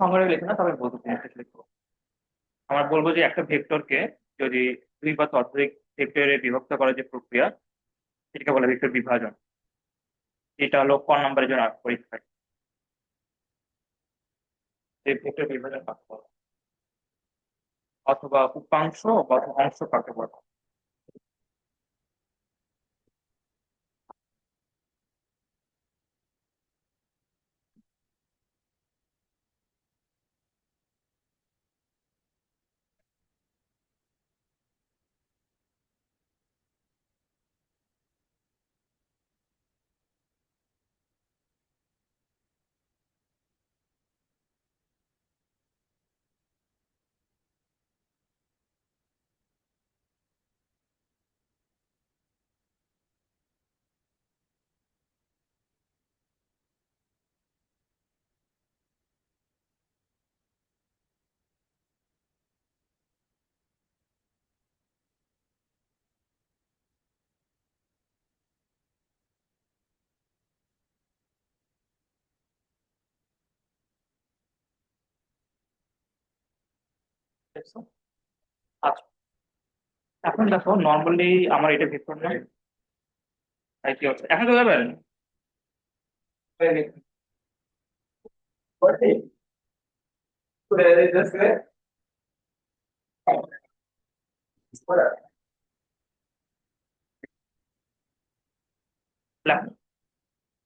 সংজ্ঞাটা লিখে না, তবে বলব লিখব আমরা বলব যে একটা ভেক্টরকে যদি দুই বা ততোধিক ভেক্টরে বিভক্ত করার যে প্রক্রিয়া, সেটাকে বলে ভেক্টর বিভাজন। এটা হলো ক নম্বরের জন্য পরীক্ষায় ভেক্টর বিভাজন কাকে বলে? অথবা উপাংশ বা অংশ কাকে বলে? দেখছ? আচ্ছা এখন দেখো নর্মালি আমার এটা ভেক্টর না তাই কি হচ্ছে? এখন তো যাবেন।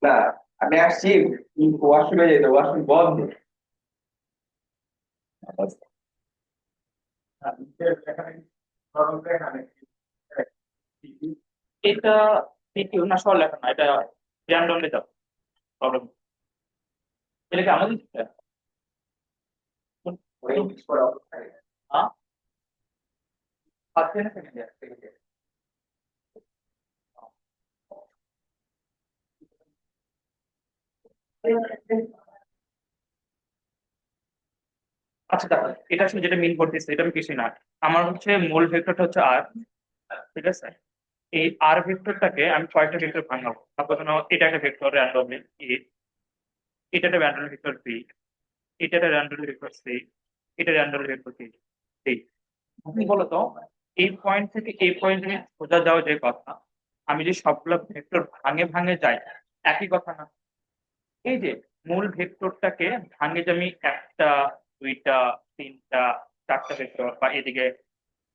না আমি আসছি। ওয়াশরুমে যেতে ওয়াশরুম বন্ধ। এটা তৃতীয় না সর লেখা না, এটা র্যান্ডমলি দাও প্রবলেম এটা কি আমাদের ফার্স্ট সেকেন্ড ইয়ার আচ্ছা দেখো, এটা আসলে যেটা মিন করতেছে, এটা আমি কিছুই না। আমার হচ্ছে মূল ভেক্টরটা হচ্ছে আর ঠিক আছে? এই আর ভেক্টরটাকে আমি কয়েকটা ভেক্টর ভাঙাবো। ধরো, এটা একটা ভেক্টর র্যান্ডমলি এ এটা একটা র্যান্ডম ভেক্টর বি এটা একটা র্যান্ডম ভেক্টর সি এটা র্যান্ডম ভেক্টর সি এই তুমি বলো তো, এই পয়েন্ট থেকে, এই পয়েন্টে সোজা যাওয়া যে কথা, আমি যে সবগুলো ভেক্টর ভাঙে ভাঙে যাই, একই কথা না। এই যে মূল ভেক্টরটাকে ভাঙে যে আমি একটা দুইটা, তিনটা, চারটা ভেক্টর বা এদিকে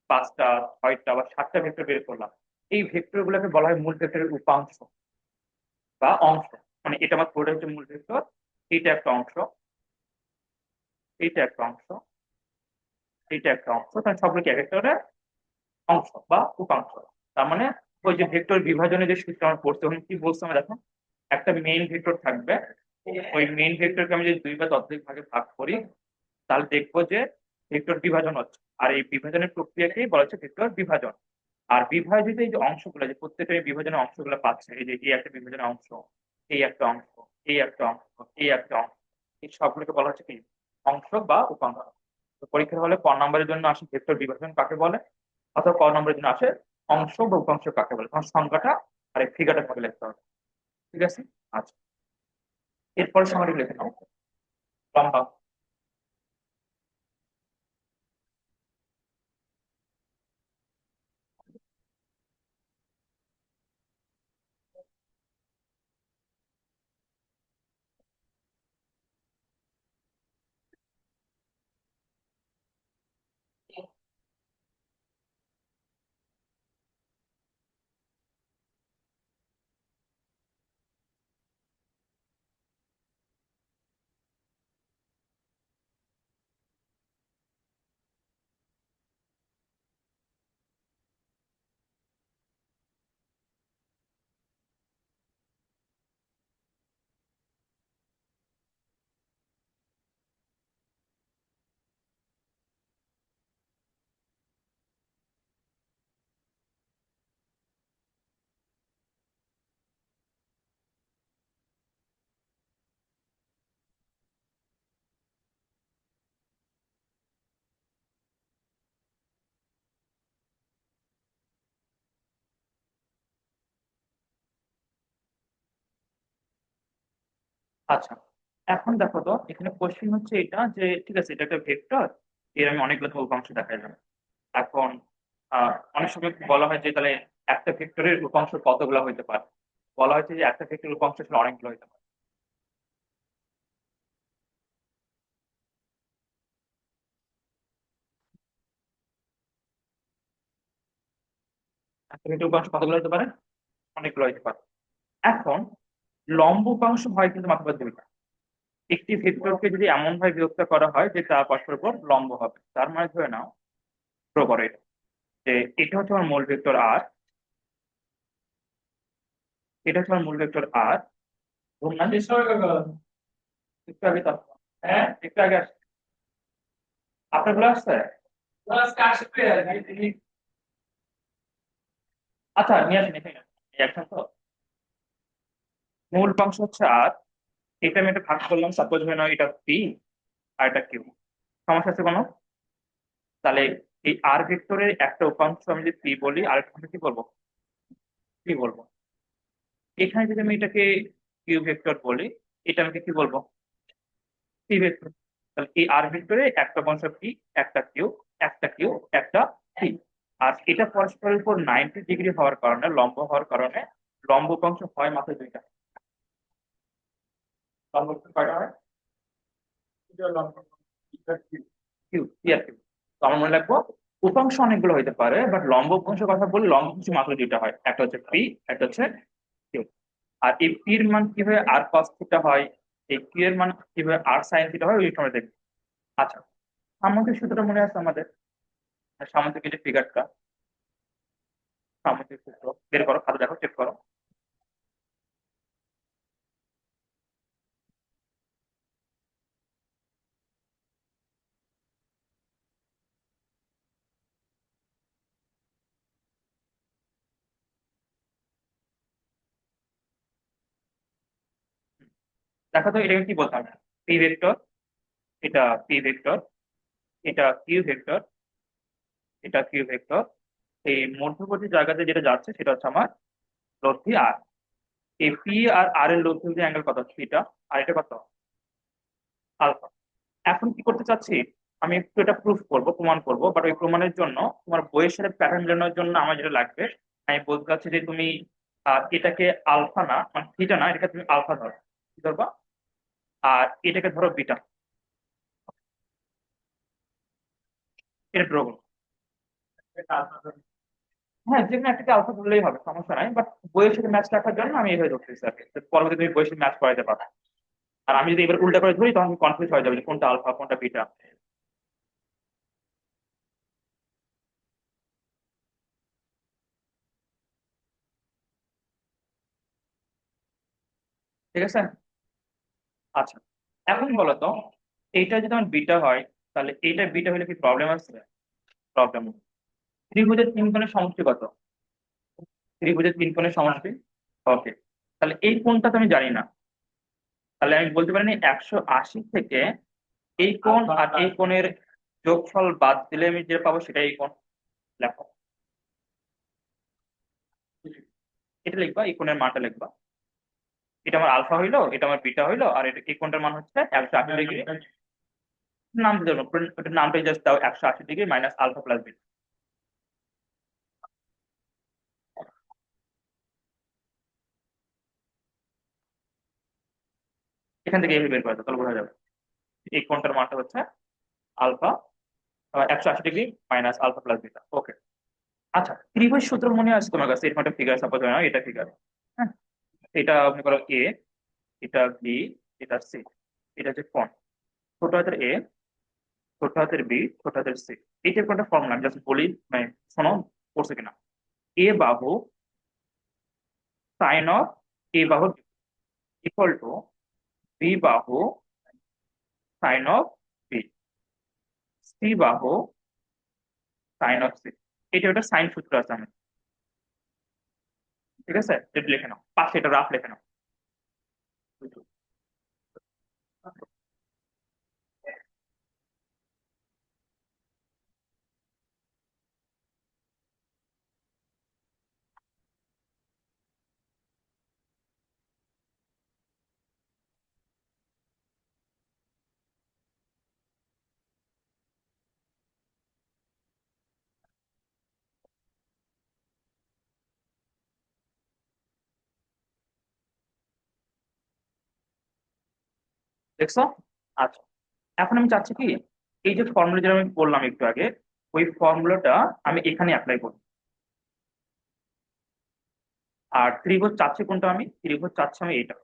পাঁচটা, ছয়টা বা সাতটা ভেক্টর বের করলাম। এই ভেক্টর গুলোকে বলা হয় মূল ভেক্টরের উপাংশ বা অংশ। মানে এটা আমার পুরোটা হচ্ছে মূল ভেক্টর এইটা একটা অংশ, এইটা একটা অংশ, এইটা একটা অংশ, তাহলে সবগুলো কি এক একটা অংশ বা উপাংশ। তার মানে ওই যে ভেক্টর বিভাজনের যে সূত্র আমরা পড়তে ওখানে কি বলছে আমরা দেখো? একটা মেইন ভেক্টর থাকবে, ওই মেইন ভেক্টরকে আমি যদি দুই বা ততোধিক ভাগে ভাগ করি তাহলে দেখব যে ভেক্টর বিভাজন হচ্ছে। আর এই বিভাজনের প্রক্রিয়াকেই বলা হচ্ছে ভেক্টর বিভাজন। আর বিভাজিত এই যে অংশগুলো, যে প্রত্যেকটা বিভাজনের অংশগুলো পাচ্ছে, এই যে এই একটা বিভাজনের অংশ, এই একটা অংশ, এই একটা অংশ, এই একটা অংশ, এই সবগুলোকে বলা হচ্ছে কি? অংশ বা উপাংশ তো পরীক্ষার হলে ক নম্বরের জন্য আসে ভেক্টর বিভাজন কাকে বলে? অথবা ক নম্বরের জন্য আসে অংশ বা উপাংশ কাকে বলে? তখন সংখ্যাটা আর এই ফিগারটা ভাবে লিখতে হবে? ঠিক আছে? আচ্ছা। এরপরে সংখ্যাটি লিখে নাও। লম্বা। আচ্ছা এখন দেখো তো, এখানে কোশ্চেন হচ্ছে এটা যে, ঠিক আছে, এটা একটা ভেক্টর, এর আমি অনেকগুলো উপাংশ দেখা যাবে এখন অনেক সময় বলা হয় যে, তাহলে একটা ভেক্টরের উপাংশ কতগুলো হইতে পারে? বলা হয়েছে যে, একটা ভেক্টরের উপাংশ আসলে অনেকগুলো হইতে পারে। একটা ভেক্টরের উপাংশ কতগুলো হতে পারে? অনেকগুলো হইতে পারে। এখন লম্ব উপাংশ হয় কিন্তু মাত্র দুইটা একটি ভেক্টরকে যদি এমন ভাবে বিভক্ত করা হয় যে তা পরস্পর উপর লম্ব হবে, তার মানে ধরে নাও করো যে এটা হচ্ছে আমার মূল ভেক্টর আর এটা হচ্ছে আমার মূল ভেক্টর আর একটু আগে হ্যাঁ আগে আচ্ছা নিয়ে আসেন এখানে। একসাথে মূল উপাংশ হচ্ছে আর। এটা আমি একটা ভাগ করলাম সাপোজ হয়ে নাও এটা পি আর এটা কিউ। সমস্যা আছে কোনো? তাহলে এই আর ভেক্টরের একটা উপাংশ আমি যদি পি বলি আর একটা কি বলব? পি বলব। এখানে যদি আমি এটাকে কিউ ভেক্টর বলি, এটা আমাকে কি বলব? P vector. তাহলে এই আর ভেক্টরে একটা উপাংশ পি, একটা কিউ একটা কিউ, একটা পি। আর এটা পরস্পরের উপর নাইনটি ডিগ্রি হওয়ার কারণে, লম্ব হওয়ার কারণে লম্ব উপাংশ হয় মাত্র দুইটা। হয়। আমার মনে রাখব, উপাংশ অনেকগুলো হইতে পারে বাট লম্ব উপাংশের কথা বলি লম্ব উপাংশ মাত্র দুইটা হয়। একটা হচ্ছে পি একটা হচ্ছে কিউ আর এই পির মান কীভাবে আর কস থিটা হয়, এই কিউ এর মান কীভাবে আর সাইন থিটা হয়, ওই সময় দেখব। আচ্ছা সামুদ্রিক সূত্রটা মনে আছে আমাদের? সামুদ্রিক যে ফিগারটা সামুদ্রিক সূত্র। বের করো, খাতা দেখো চেক করো। দেখো তো এটাকে কি বলতাম? পি ভেক্টর এটা পি ভেক্টর এটা কিউ ভেক্টর এটা কিউ ভেক্টর এই মধ্যবর্তী জায়গাতে যেটা যাচ্ছে সেটা হচ্ছে আমার লব্ধি আর এই পি আর আর এর লব্ধি অ্যাঙ্গেল কত? থিটা আর এটা কত? আলফা এখন কি করতে চাচ্ছি? আমি একটু এটা প্রুফ করব, প্রমাণ করব বাট ওই প্রমাণের জন্য, তোমার বইয়ের সাথে প্যাটার্ন জানার জন্য আমার যেটা লাগবে, আমি বলতে চাচ্ছি যে তুমি এটাকে আলফা না মানে থিটা না, এটাকে তুমি আলফা ধরো। কি ধরবা? আর এটাকে ধরো বিটা। এটা ড্র হ্যাঁ যে কোনো একটাকে আলফা ধরলেই হবে, সমস্যা নাই বাট বইয়ের সাথে ম্যাচ রাখার জন্য আমি এইভাবে ধরতেছি আর কি পরবর্তী তুমি বইয়ের সাথে ম্যাচ করাতে পারো। আর আমি যদি এবার উল্টা করে ধরি, তখন কনফিউজ হয়ে যাবে কোনটা আলফা কোনটা বিটা ঠিক আছে? আচ্ছা এখন বলতো এইটা যদি আমার বিটা হয় তাহলে এইটা বিটা হলে কি প্রবলেম আছে? প্রবলেম ত্রিভুজের তিন কোণের সমষ্টি কত? ত্রিভুজের তিন কোণের সমষ্টি? ওকে তাহলে এই কোণটা তো আমি জানি না। তাহলে আমি বলতে পারি একশো আশি থেকে এই কোণ আর এই কোণের যোগফল বাদ দিলে আমি যেটা পাবো সেটাই এই কোণ। লেখো। এটা লিখবা এই কোণের মানটা লিখবা। এটা আমার আলফা হইল, এটা আমার বিটা হইল, আর এটা এই কোনটার মান হচ্ছে? একশো আশি ডিগ্রি। নাম দিতে ওটার নামটাই জাস্ট দাও, একশো আশি degree minus alpha plus beta. এখান থেকে এইভাবে বের করে দাও, তাহলে বোঝা যাবে। এই কোনটার মানটা হচ্ছে আলফা একশো আশি degree minus alpha plus beta. Okay আচ্ছা ত্রিভুজ সূত্র মনে আছে তোমার কাছে? এরকম একটা ফিগার সাপোজ হয় না এটা ফিগার এটা মনে করো এ এটা বি এটা সি এটা হচ্ছে ফর্ম ছোট হাতের এ ছোট হাতের বি ছোট হাতের সি এইটা একটা ফর্মুলা আমি জাস্ট বলি মানে শোনো পড়ছে কিনা? এ বাহু সাইন অফ এ বাহু ইকুয়াল টু বি বাহু সাইন অফ বি সি বাহু সাইন অফ সি এটা একটা সাইন সূত্র আছে আমি ঠিক আছে? এটা লিখে নাও। পাশে এটা রাফ লিখে নাও। দেখছ? আচ্ছা। এখন আমি চাচ্ছি কি, এই যে ফর্মুলা যেটা আমি বললাম একটু আগে, ওই ফর্মুলাটা আমি এখানে অ্যাপ্লাই করব। আর ত্রিভুজ চাচ্ছি কোনটা আমি? ত্রিভুজ চাচ্ছি আমি এটা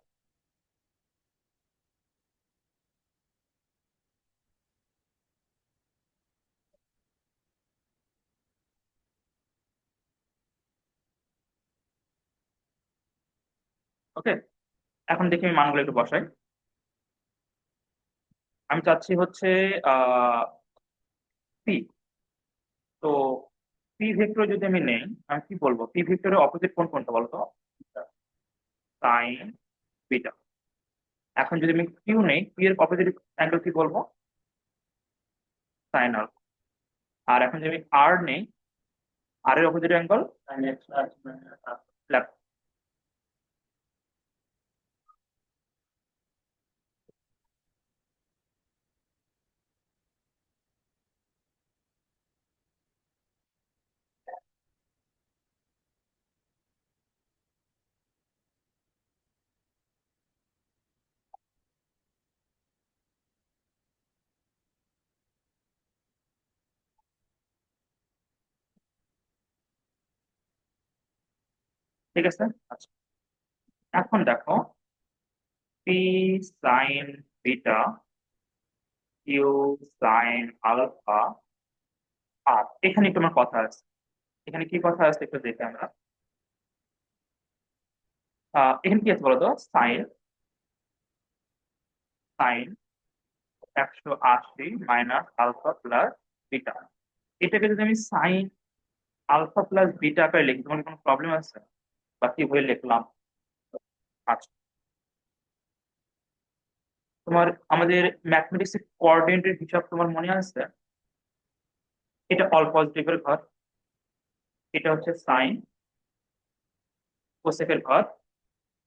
ওকে এখন দেখি আমি মানগুলো একটু বসাই। আমি চাচ্ছি হচ্ছে আহ পি তো পি ভেক্টর যদি আমি নেই আমি কি বলব? পি ভেক্টরের অপোজিট কোন কোনটা বলতো? সাইন বিটা এখন যদি আমি কিউ নেই পি এর অপোজিট অ্যাঙ্গেল কি বলব? সাইন আর আর এখন যদি আমি আর নেই আর এর অপোজিট অ্যাঙ্গেল লেফট ঠিক আছে? আচ্ছা এখন দেখো P sine beta Q sine alpha আর এখানে তোমার কথা আছে? এখানে কি কথা আছে একটু দেখে আমরা। এখানে কি আছে বলতো? সাইন সাইন একশো আশি মাইনাস আলফা প্লাস বিটা এটাকে যদি আমি সাইন আলফা প্লাস বিটা আকারে লিখি, তোমার কোনো প্রবলেম আছে? বা কি বলে লিখলাম। আচ্ছা। তোমার আমাদের ম্যাথমেটিক্স এর কোঅর্ডিনেটের হিসাব তোমার মনে আছে? এটা অল পজিটিভের ঘর। এটা হচ্ছে সাইন কোসেকের ঘর।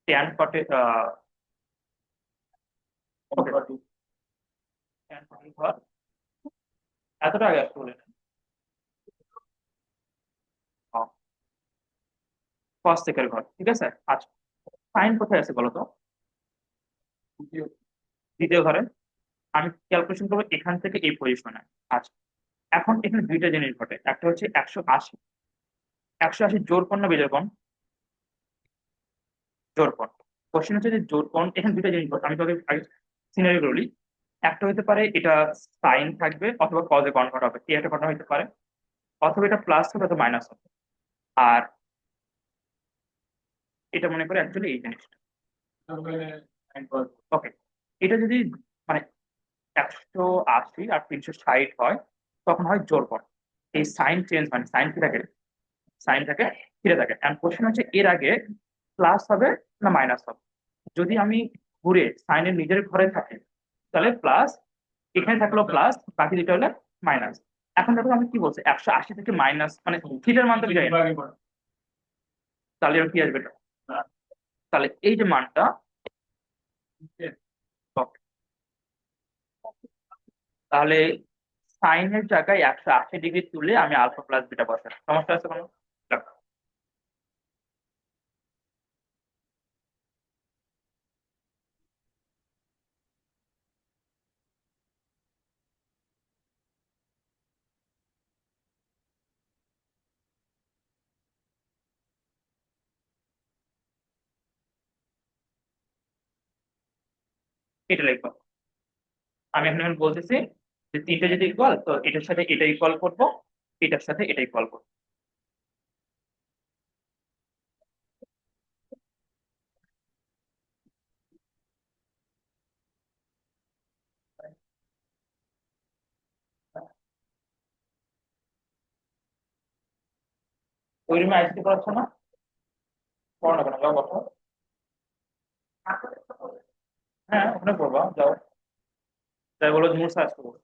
ট্যান কটে ট্যান কটের ঘর। এতটা আগে আসতে বলে কসেকের ঘর, ঠিক আছে? আচ্ছা সাইন কোথায় আছে বলো তো দ্বিতীয় ঘরে। আমি ক্যালকুলেশন করব এখান থেকে এই পজিশনে আচ্ছা এখন এখানে দুইটা জিনিস ঘটে। একটা হচ্ছে একশো আশি। একশো আশি জোর কোণ না বেজোর কোণ? জোর কোণ। কোশ্চেন হচ্ছে যে জোর কোণ, এখানে দুইটা জিনিস ঘটে। আমি তোকে সিনারি বলি। একটা হতে পারে এটা সাইন থাকবে অথবা কজে কনভার্ট হবে কি একটা ঘটনা হতে পারে। অথবা এটা প্লাস হবে অথবা মাইনাস হবে। আর এটা মনে করে অ্যাকচুয়ালি এই জিনিসটা। ওকে এটা যদি মানে একশো আশি আর তিনশো ষাট হয় তখন হয় জোর কোণ এই সাইন চেঞ্জ মানে সাইন কি থাকে? সাইন থাকে ফিরে থাকে। এন্ড কোশ্চেন হচ্ছে এর আগে প্লাস হবে না মাইনাস হবে? যদি আমি ঘুরে সাইনের নিজের ঘরে থাকে তাহলে প্লাস এখানে থাকল প্লাস বাকি দুটো হলে মাইনাস এখন দেখো আমি কি বলছি একশো আশি থেকে মাইনাস মানে থিটার মান তো তাহলে কি আসবে এটা? তাহলে এই যে মানটা, তাহলে সাইনের জায়গায় একশো আশি ডিগ্রি তুলে আমি আলফা প্লাস বিটা বসাই সমস্যা আছে কোনো দেখো। এটা লিখব আমি এখন এখন বলতেছি যে তিনটা যদি ইকুয়াল তো এটার সাথে এটা ইকুয়াল করব, এটার সাথে এটা ইকুয়াল করব। ওই রুমে আইসিটি পড়াচ্ছ না? পড়ো না কেন বসো। হ্যাঁ ওখানে পড়বা যাও। তাই বলো মুরসা আসতে বলো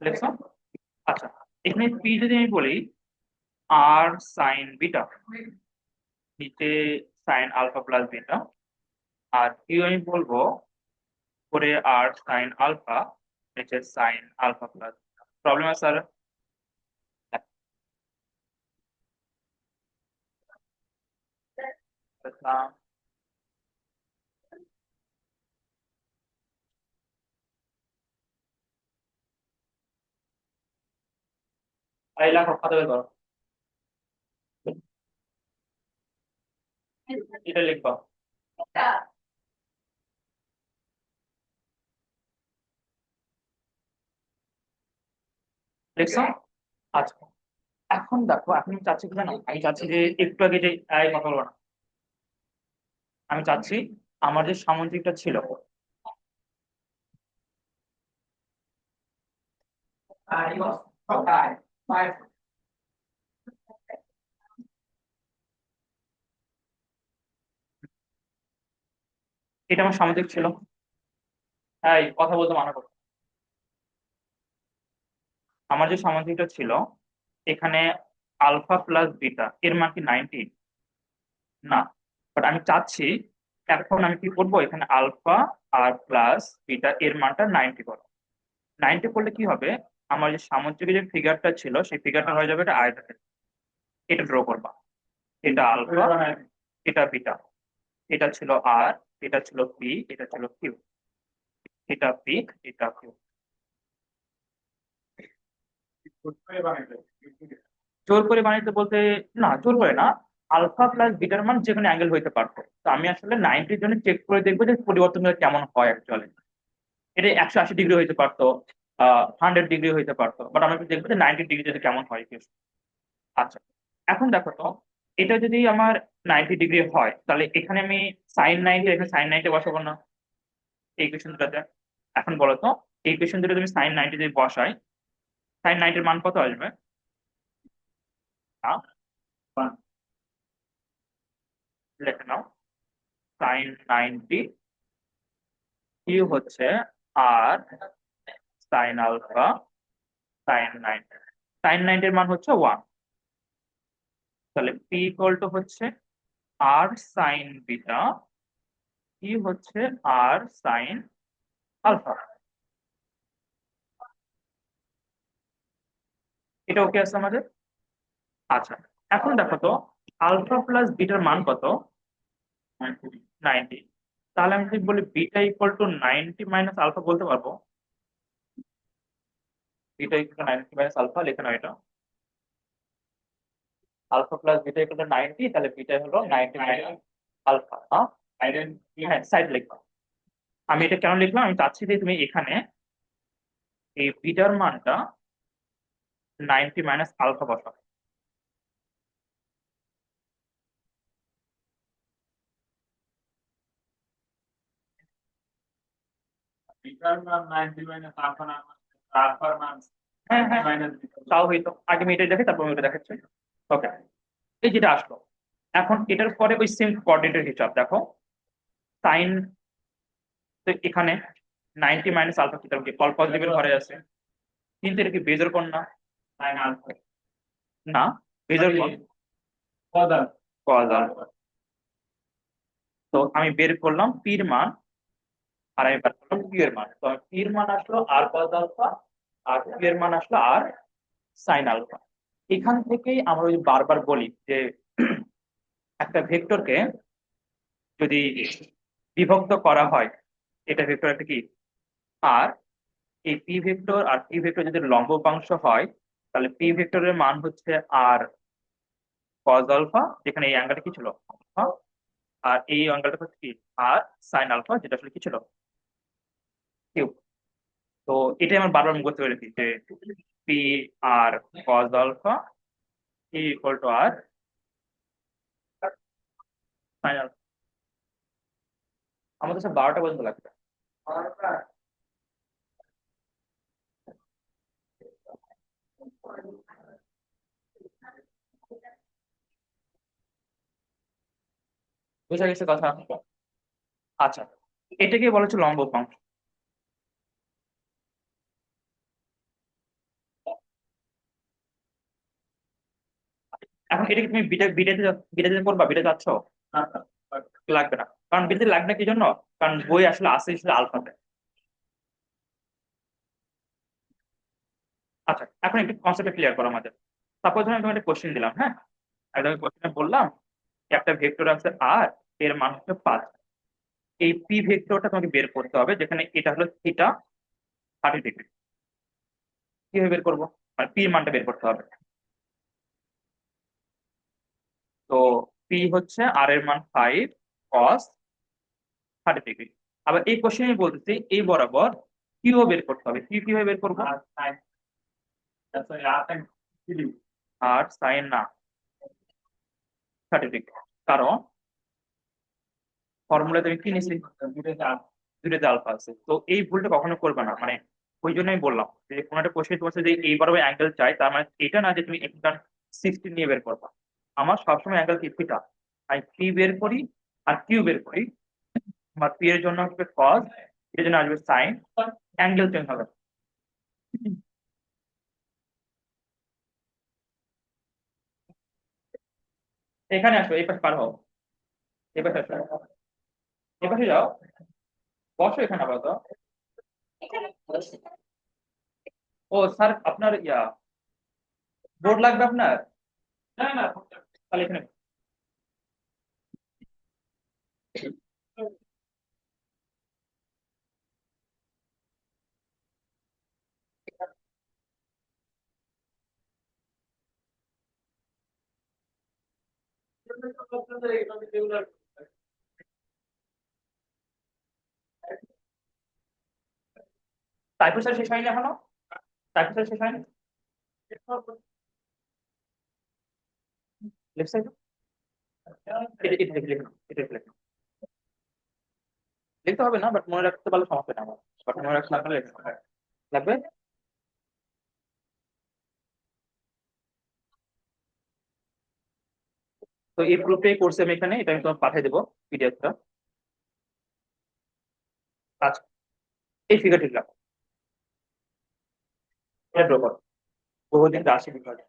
লিখছো আচ্ছা এখানে পি যদি আমি বলি আর সাইন বিটা নিচে সাইন আলফা প্লাস বিটা আর কিউ আমি বলব করে আর সাইন আলফা নিচে সাইন আলফা প্লাস প্রবলেম আছে স্যার আচ্ছা। এখন দেখো, এখন চাচ্ছি জানো? আমি চাচ্ছি যে একটু আগে যে কথা বলব না। আমি চাচ্ছি আমার যে সামুদ্রিকটা ছিল। এটা আমার সামুদ্রিক ছিল। এই কথা বলতে মানা করো। আমার যে সামুদ্রিকটা ছিল এখানে আলফা প্লাস বিটা এর মান কি নাইনটি না। বাট আমি চাচ্ছি এখন আমি কি করব? এখানে আলফা আর প্লাস বিটা এর মানটা নাইনটি করো। নাইনটি করলে কি হবে? আমার যে সামুদ্রিক যে ফিগারটা ছিল সেই ফিগারটা হয়ে যাবে এটা আয়তাকার এটা ড্র করবা। এটা আলফা এটা বিটা এটা ছিল আর এটা ছিল পি এটা ছিল কিউ এটা পি এটা কিউ জোর করে বানাইতে। বলতে না জোর করে না। আলফা প্লাস বিটার মান যেখানে অ্যাঙ্গেল হইতে পারতো। তো আমি আসলে নাইনটির জন্য চেক করে দেখব যে পরিবর্তনগুলো কেমন হয় অ্যাকচুয়ালি এটা একশো আশি ডিগ্রি হইতে পারতো হান্ড্রেড ডিগ্রি হইতে পারতো বাট আমি দেখব যে নাইনটি ডিগ্রি যদি কেমন হয় কেস আচ্ছা এখন দেখো তো, এটা যদি আমার নাইনটি ডিগ্রি হয়, তাহলে এখানে আমি সাইন নাইনটি এখানে সাইন নাইনটি বসাবো না। এই কোয়েশন দুটাতে। এখন বলো তো, এই কোয়েশন দুটো তুমি সাইন নাইনটি যদি বসাই সাইন নাইনটির মান কত আসবে? লিখে নাও। সাইন নাইনটি কি হচ্ছে R sine alpha sine ninety sine নাইনটির মান হচ্ছে ওয়ান তাহলে পি ইকুয়াল টু হচ্ছে আর সাইন বিটা কি হচ্ছে আর সাইন আলফা এটা ওকে আছে আমাদের? আচ্ছা এখন দেখো তো আলফা প্লাস বিটার মান কত? নাইনটি তাহলে আমি যদি বলি beta equal to ninety minus alpha বলতে পারব। Beta equal to ninety minus alpha লেখা নাও এটা। Alpha plus beta equal to ninety তাহলে বিটা হলো নাইনটি মাইনাস আলফা হ্যাঁ সাইড লিখবা। আমি এটা কেন লিখলাম? আমি চাচ্ছি যে তুমি এখানে এই বিটার মানটা নাইনটি মাইনাস আলফা বসাও। আগে আমি দেখে তারপর ওটা দেখাচ্ছি ওকে এই যেটা আসলো এখন এটার পরে ওই সেম কোঅর্ডিনেটের হিসাব দেখো সাইন এখানে নাইনটি মাইনাস আলফা কি ঘরে আছে কিন্তু এটা কি বেজর কোণ না না বেজর কোণ কজ তো আমি বের করলাম পির মান আর আমি বের করলাম এর মান তো পির মান আসলো আর কজ আলফা, আর কিউ এর মান আসলো আর সাইন আলফা। এখান থেকেই আমরা ওই বারবার বলি যে একটা ভেক্টরকে যদি বিভক্ত করা হয়, এটা ভেক্টর একটা কি? আর। এই পি ভেক্টর আর পি ভেক্টর যদি লম্ব উপাংশ হয়, তাহলে পি ভেক্টরের মান হচ্ছে আর কজ আলফা, যেখানে এই অ্যাঙ্গেলটা কি ছিল? আর এই অ্যাঙ্গেলটা হচ্ছে কি? আর সাইন আলফা, যেটা আসলে কি ছিল? কিউ তো এটাই আমার বারবার মুখস্থ করে রেখেছি যে P R cos alpha equal to R sine alpha আমাদের সব বারোটা পর্যন্ত লাগবে। বুঝা গেছে কথা? আচ্ছা। এটাকে বলা হচ্ছে লম্ব উপাংশ এখন এটা কি তুমি বিটা বিটাতে বিটাতে করবা বিটা যাচ্ছ? লাগবে না। কারণ বিটাতে লাগবে কি জন্য? কারণ বই আসলে আসে আসলে আলফাতে আচ্ছা এখন একটু কনসেপ্ট ক্লিয়ার করো আমাদের। সাপোজ আমি তোমাকে কোশ্চেন দিলাম হ্যাঁ? একদম কোশ্চেনে বললাম, একটা ভেক্টর আছে আর এর মান হচ্ছে পাঁচ। এই পি ভেক্টরটা তোমাকে বের করতে হবে, যেখানে এটা হলো থিটা থার্টি ডিগ্রি কীভাবে বের করব? মানে পি এর মানটা বের করতে হবে। তো পি হচ্ছে আর এর মান ফাইভ কস থার্টি ডিগ্রি আবার এই কোশ্চেনে বলতেছি এই বরাবর কিউ বের করতে হবে। কিউ কীভাবে বের করব? আর সাইন না থার্টি ডিগ্রি কারণ ফর্মুলা তুমি কি নিছি দুটোতে আলফা। আছে। তো এই ভুলটা কখনো করবে না। মানে ওই জন্য আমি বললাম যে কোনো একটা কোশ্চেন তোমার যে এই বরাবর অ্যাঙ্গেল চাই তার মানে এটা না যে তুমি এখানকার সিক্সটি নিয়ে বের করবা। আমার সবসময় অ্যাঙ্গেল কি থিটা আমি পি বের করি আর কিউ বের করি। আমার পি এর জন্য আসবে কজ এর জন্য আসবে সাইন অ্যাঙ্গেল চেঞ্জ হবে। এখানে আসো, এই পাশে পার হও। এই পাশে আসো। এই পাশে যাও। বসো এখানে আপাতত। ও স্যার আপনার ইয়া বোর্ড লাগবে আপনার? না না তাহলে এখানে টাইপো শেষ হয়নি এখনও? টাইপো শেষ হয়নি? Left side. লিখতে হবে না বাট মনে রাখতে পারলে সমস্যা নেই আমার। বাট মনে রাখতে না পারলে লাগবে? তো এই প্রুফটাই করছি আমি এখানে, এটা আমি তোমাকে পাঠিয়ে দেবো পিডিএফটা আচ্ছা এই ফিগারটি রাখো এটা ড্র করো বহুদিন রাশি বিভাগে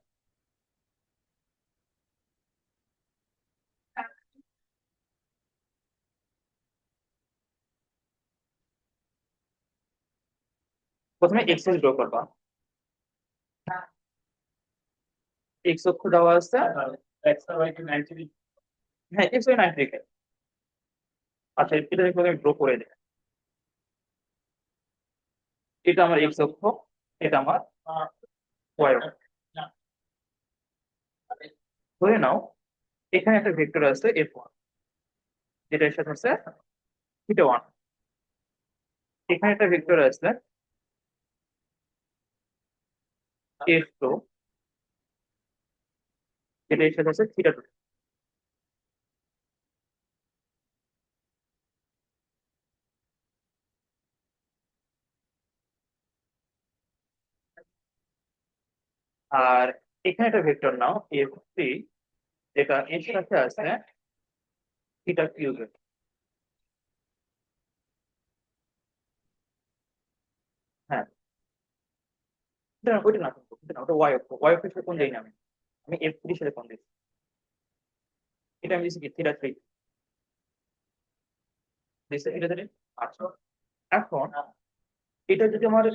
প্রথমে এক্সেস ড্র করবা। এক্স অক্ষ দেওয়া আছে। হ্যাঁ এক্স ওয়াই নাইন থেকে আচ্ছা এটা আমি ড্র করে দিই এটা আমার এক্স অক্ষ, এটা আমার ওয়াই ধরে নাও, এখানে একটা ভেক্টর আছে এফ ওয়ান যেটা এর সাথে আছে থিটা ওয়ান এখানে একটা ভেক্টর আছে টু যেটা এর সাথে আছে থিটা টু আর এখানে একটা ভেক্টর নাও এফ থ্রি যেটা এর সাথে আছে থিটা কিউবের হ্যাঁ। ওটা না, না ওটা ওয়াই অক্ষ ওয়াই অক্ষের সাথে কোন না আমি। আমি এফ থ্রির সাথে কোন এটা আমি দিচ্ছি কি? থিটা থ্রি আচ্ছা। এখন এটা যদি আমার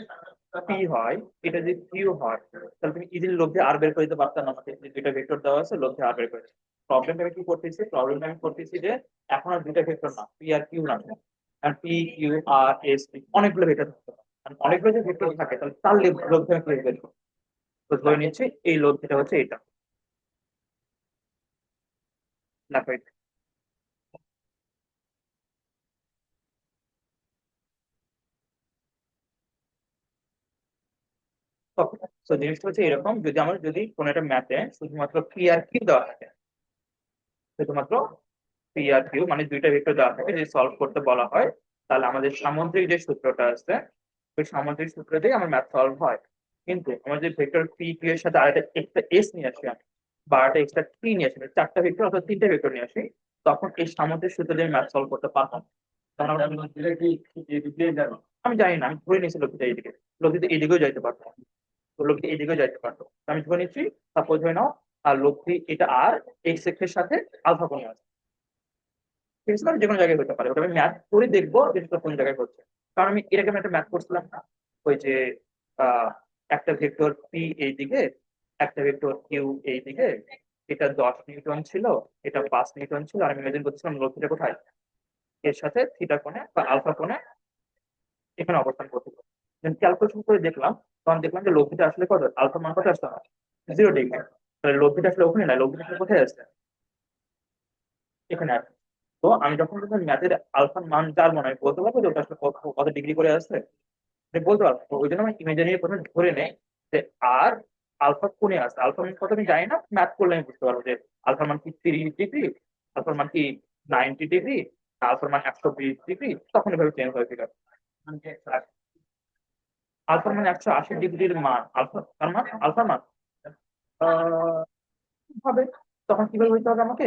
পি হয় এটা যদি কিউ হয় তাহলে তুমি ইজিলি লব্ধে আর বের করে দিতে পারতাম না আমাকে। যে দুইটা ভেক্টর দেওয়া আছে লব্ধে আর বের করে প্রবলেমটা আমি কি করতেছি? প্রবলেমটা আমি করতেছি যে এখন আর দুইটা ভেক্টর না। পি আর কিউ না। আর পি কিউ আর এস অনেকগুলো ভেক্টর থাকতে পারে। অনেকগুলো যে ভেক্টর থাকে তাহলে তার লব্ধে আমি বের করব তো ধরে নিচ্ছি এই লব্ধিটা হচ্ছে এটা। দেখো তো জিনিসটা হচ্ছে এরকম, যদি আমার, যদি কোনো একটা ম্যাথে শুধুমাত্র পি আর কিউ দেওয়া থাকে, শুধুমাত্র পি আর কিউ মানে দুইটা ভেক্টর দেওয়া থাকে, যদি সলভ করতে বলা হয়, তাহলে আমাদের সামুদ্রিক যে সূত্রটা আছে, ওই সামুদ্রিক সূত্র দিয়ে আমার ম্যাথ সলভ হয়। কিন্তু আমার যে ভেক্টর পি কিউ এর সাথে আরেকটা এক্সট্রা এস নিয়ে আসি আমি বা আরেকটা এক্সট্রা টি নিয়ে আসি মানে চারটা ভেক্টর অথবা তিনটা ভেক্টর নিয়ে আসি তখন এই সামুদ্রিক সূত্র দিয়ে ম্যাথ সলভ করতে পারতাম। আমি জানি না আমি ধরে নিয়েছি লক্ষ্যটা এইদিকে। লক্ষ্যতে এইদিকেও যাইতে পারতাম। তো লক্ষ্যে এইদিকেও যাইতে পারতো আমি ধরে নিচ্ছি সাপোজ ধরে নাও আর লক্ষ্যে এটা আর এক্সের সাথে আলফা কোণে আছে। ঠিক আছে যে কোনো জায়গায় হতে পারে। ওটা আমি ম্যাথ করে দেখব যে সেটা কোন জায়গায় হচ্ছে। কারণ আমি এরকম একটা ম্যাথ করছিলাম না ওই যে আহ একটা ভেক্টর পি এই দিকে, একটা ভেক্টর কিউ এই দিকে। এটা দশ নিউটন ছিল, এটা পাঁচ নিউটন ছিল, আর আমি ইমাজিন করছিলাম থিটা কোথায়? এর সাথে থিটা কোণে বা আলফা কোণে এখানে অবস্থান করছিল ক্যালকুলেশন করে দেখলাম তখন দেখলাম যে লোড আসলে কত? আলফা মান কত আসতে জিরো ডিগ্রি তাহলে লোড আসলে ওখানে না লোড আসলে কোথায় আসছে? এখানে আসছে। তো আমি যখন ম্যাথের আলফার মান যার মনে হয় বলতে পারব যে ওটা আসলে কত- ডিগ্রি করে আসছে? আমি বলতে পারব। ওই জন্য আমি ইমেজিনারি প্রথমে ধরে নেই যে আর আলফা কোণে আসছে আলফা মান কত আমি জানি না। ম্যাথ করলে আমি বুঝতে পারব যে আলফার মান কি তিরিশ ডিগ্রি আলফার মান কি নাইনটি ডিগ্রি আলফার মান একশো বিশ ডিগ্রি তখন এভাবে চেঞ্জ হয়ে ফিগার আলফার মান একশো আশি ডিগ্রির মান আলফা তার মান? আলফার মান। হবে। তখন কীভাবে হইতে হবে আমাকে?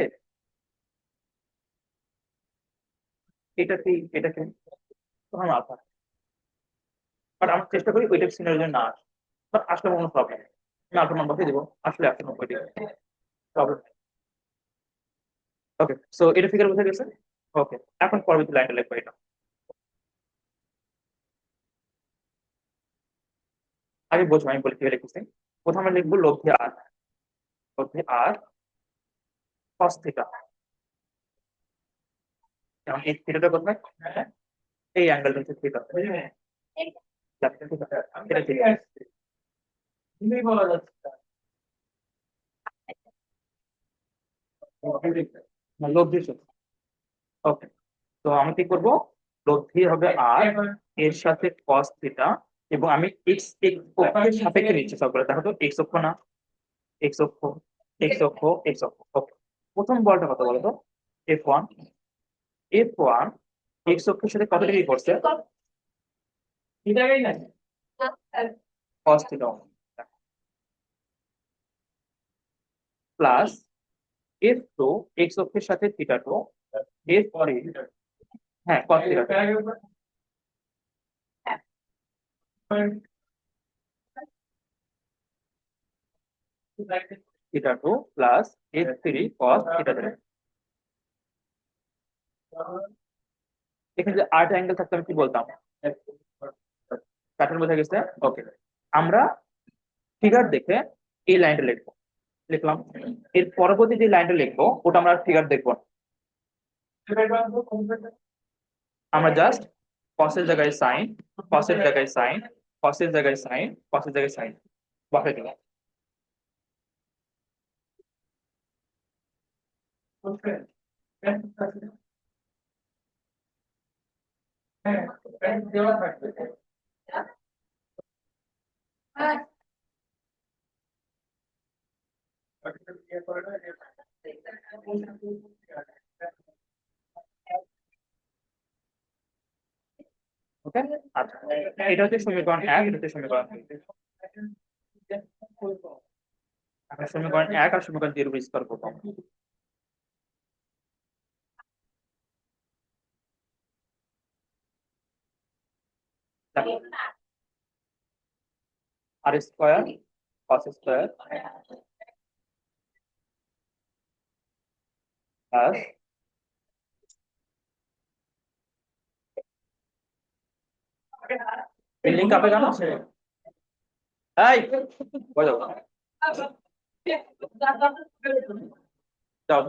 এটা কি এটা কি তখন আলফা বাট আমরা চেষ্টা করি ওইটা সিনারি না আসে। বাট আসলে কোনো প্রবলেম আলফা মান বসে দেবো। আসলে নব্বই ডিগ্রি প্রবলেম ওকে সো এটা ফিগার বোঝা গেছে? ওকে এখন পরবর্তী লাইনটা লিখব এটা আগে বোঝো, আমি বলি কীভাবে লিখতেছি। প্রথমে লিখব লব্ধি আর লব্ধি আর cos থিটা এই থিটাটা কোথায়? এই অ্যাঙ্গেলটা হচ্ছে থিটা ঠিক বলা যাচ্ছে ওকে তো আমি কি করব? লব্ধি হবে আর এর সাথে cos এবং আমি x x অক্ষের সাপেক্ষে নিচ্ছি সবগুলো। দেখো তো, x অক্ষ না? x অক্ষ x অক্ষ x অক্ষ। ওকে প্রথম বলটা কত বলো তো F one F one X অক্ষের সাথে কত ডিগ্রি করছে? এটাই না cos theta plus F two X অক্ষের সাথে থিটা টু এর পরে হ্যাঁ cos theta theta two plus F three cos theta three এখানে যে আট অ্যাঙ্গেল থাকতো আমি কি বলতাম প্যাটার্ন বোঝা গেছে? ওকে আমরা ফিগার দেখে এই লাইনটা লিখব। লিখলাম। এর পরবর্তী যে লাইনটা লিখব, ওটা আমরা ফিগার দেখব আমরা জাস্ট কসের জায়গায় সাইন কসের জায়গায় সাইন কসের জায়গায় সাইন কসের জায়গায় সাইন বসাই দিলাম। দেওয়া থাকবে। ওকে আচ্ছা এটা হচ্ছে সমীকরণ এক, এটা হচ্ছে সমীকরণ। আমরা সমীকরণ এক আর সমীকরণ দুই স্তর করব দেখো R square cos square plus building কাপে জানো এই বোঝাও যাও।